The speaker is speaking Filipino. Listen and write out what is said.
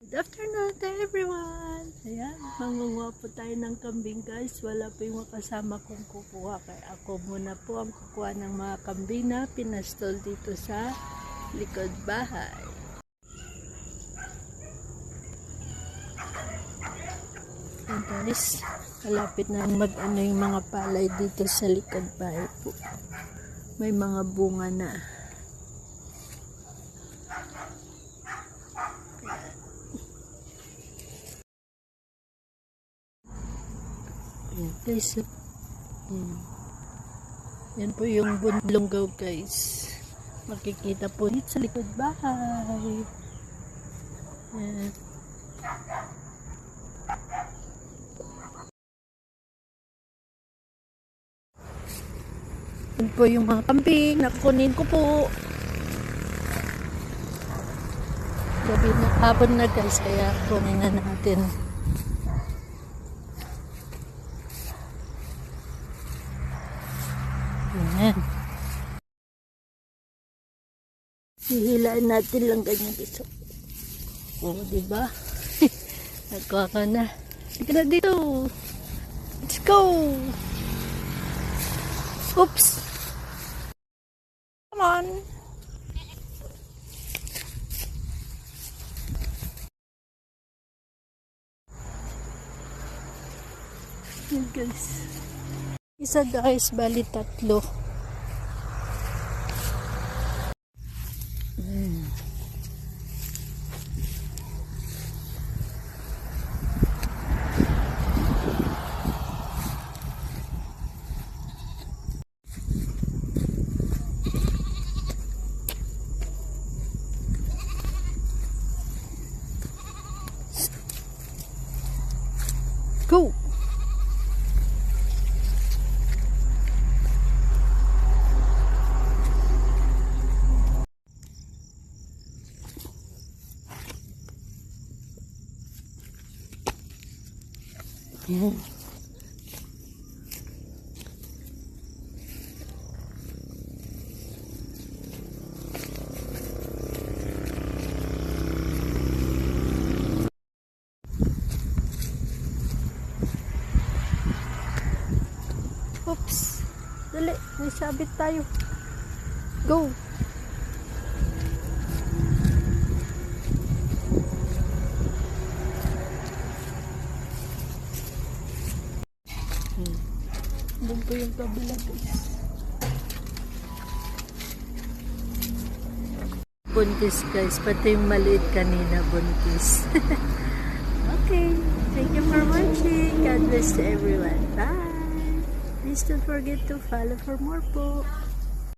Good afternoon to everyone! Ayan, mangunguha po tayo ng kambing guys. Wala po yung kasama kong kukuha. Kaya ako muna po ang kukuha ng mga kambing na pinastol dito sa likod bahay. Ayan guys, malapit na mag-ano yung mga palay dito sa likod bahay po. May mga bunga na. Ayan guys. Ayan. Yan po yung bunlonggaw guys. Makikita po dito sa likod bahay. Ayan. Yan po yung mga kambing. Nakunin ko po. Gabi na hapon na guys. Kaya kunin na natin. Ayan. Hihilain natin lang ganyan dito. Oo, di ba? Nagkuha ka na. Sige na dito. Let's go! Oops! Come on! Yan guys. Isa guys, bali tatlo. Mm. Go! Yan. Oops. Dali, may sabit tayo. Go. Doon po yung kabila guys. Buntis guys, pati yung maliit kanina buntis. okay, thank you for watching. God bless to everyone. Bye. Please don't forget to follow for more po.